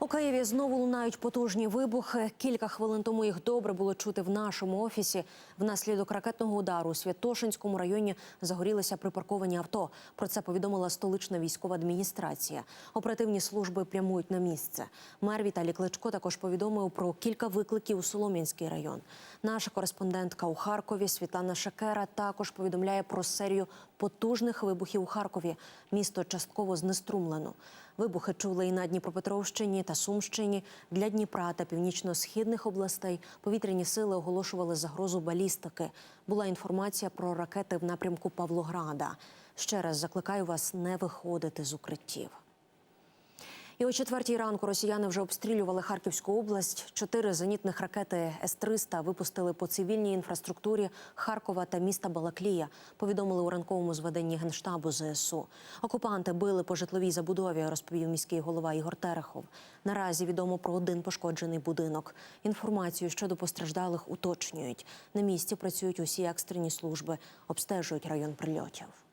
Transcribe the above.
У Києві знову лунають потужні вибухи. Кілька хвилин тому їх добре було чути в нашому офісі. Внаслідок ракетного удару у Святошинському районі загорілися припарковані авто. Про це повідомила столична військова адміністрація. Оперативні служби прямують на місце. Мер Віталій Кличко також повідомив про кілька викликів у Солом'янський район. Наша кореспондентка у Харкові Світлана Шакера також повідомляє про серію потужних вибухів у Харкові. Місто частково знеструмлено. Вибухи чули і на Дніпропетровщині та Сумщині. Для Дніпра та північно-східних областей повітряні сили оголошували загрозу балістики. Була інформація про ракети в напрямку Павлограда. Ще раз закликаю вас не виходити з укриттів. І о четвертій ранку росіяни вже обстрілювали Харківську область. Чотири зенітних ракети С-300 випустили по цивільній інфраструктурі Харкова та міста Балаклія. Повідомили у ранковому зведенні генштабу ЗСУ. Окупанти били по житловій забудові, розповів міський голова Ігор Терехов. Наразі відомо про один пошкоджений будинок. Інформацію щодо постраждалих уточнюють. На місці працюють усі екстрені служби, обстежують район прильотів.